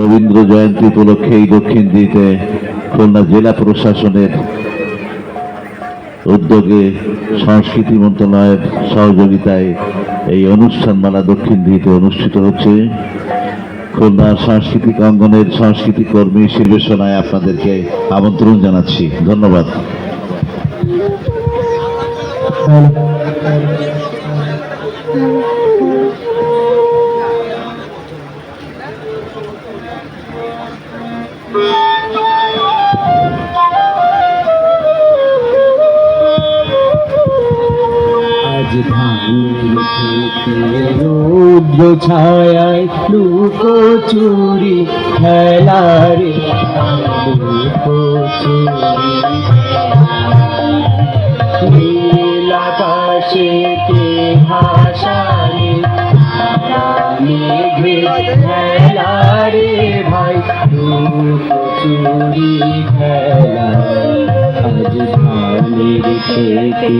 রবীন্দ্র জয়ন্তী উপলক্ষে এই দক্ষিণ দিতে খুলনা জেলা প্রশাসনের উদ্যোগে সংস্কৃতি মন্ত্রণালয়ের সহযোগিতায় এই অনুষ্ঠান অনুষ্ঠানমালা দক্ষিণ দিতে অনুষ্ঠিত হচ্ছে। খুলনার সাংস্কৃতিক অঙ্গনের সাংস্কৃতিক কর্মী শিল্পেশনায় আপনাদেরকে আমন্ত্রণ জানাচ্ছি। ধন্যবাদ। আজ ছায়ায় লুকো চুরি, খেলারে লুকো চুরি। নীল কে ভাসালে, মেঘে খেলারে ভাই, লুকো চুরি খেলা আজ ধানের খেতে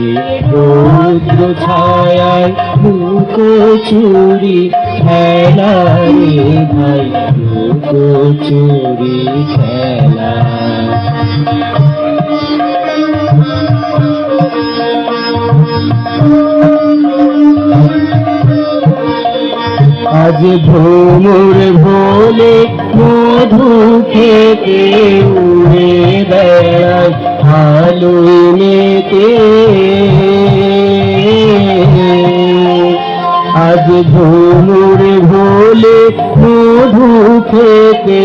রৌদ্র ছায়ায় লুকো চুরি খেলা রে ভাই লুকো চুরি খেলা আজ ভোমর ভোলে মধু খেতে উড়ে আজ ভোমর ভোলে মধু খেতে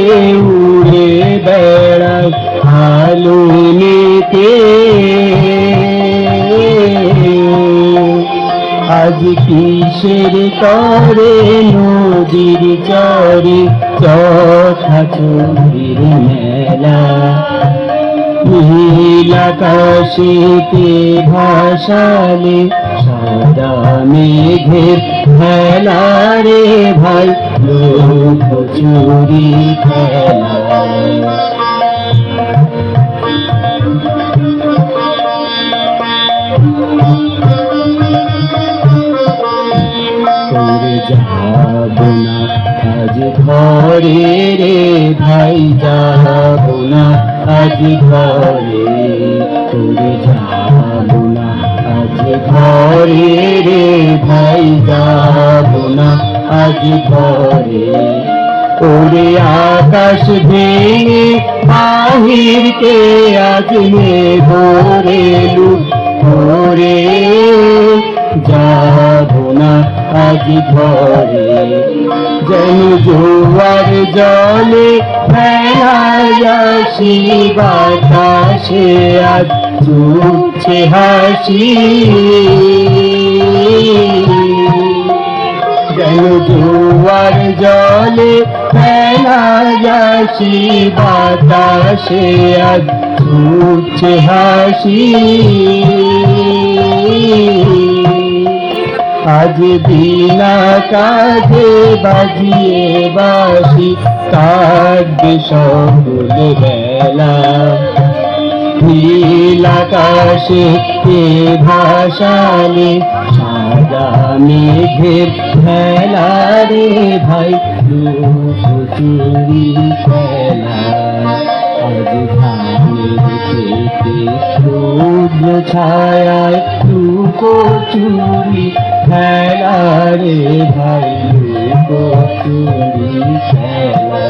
উড়ে বেড়ায় ভালো মেতে আজ কিসের তরে নদীর চরে চথা চুরির মেলা। নীল আকাশেতে ভাসালে সাদা মেঘের খেলা রে ভাই লোক চুরি খেলা তোরে আজ ঘরে রে ভাই যাব না। আজ ঘরে, তোরে যাব না, আজ ঘরে রে ভাই, যাব না, আজ ঘরে। ওরে আকাশ ভেঙে আহিরকে আজ মে ভোরেলু ভোরে যাব না, আজ ঘরে, যেন জোয়ার জলে ফেলায়াসি বাতাসে আজ চুচ্ছে হাসি। যেন জোয়ার জলে ফেলায়াসি বাতাসে আজ চুচ্ছে হাসি। আজ বিনা কাজে বাজিয়ে বাসি কাটবে সকল বেলা। নীল আকাশে কে ভাসালে, সাদা মেঘের খেলা রে ভাই লুক চুরি খেলা। আজ ধানের খেতে ছায়ায় লুকো চুরি খেলা রে ভাই লুকো চুরি খেলা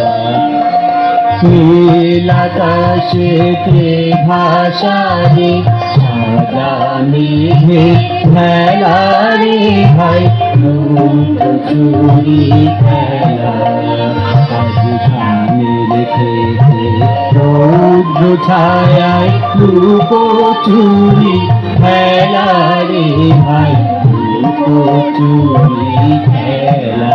নীল আকাশেতে ভাসারে সাদা মেঘে খেলা রে ভাই লুক চুরি খেলা আজ ধানের রৌদ্র ছায় লুক চুরি খেলা রে ভাই লুক চুরি খেলা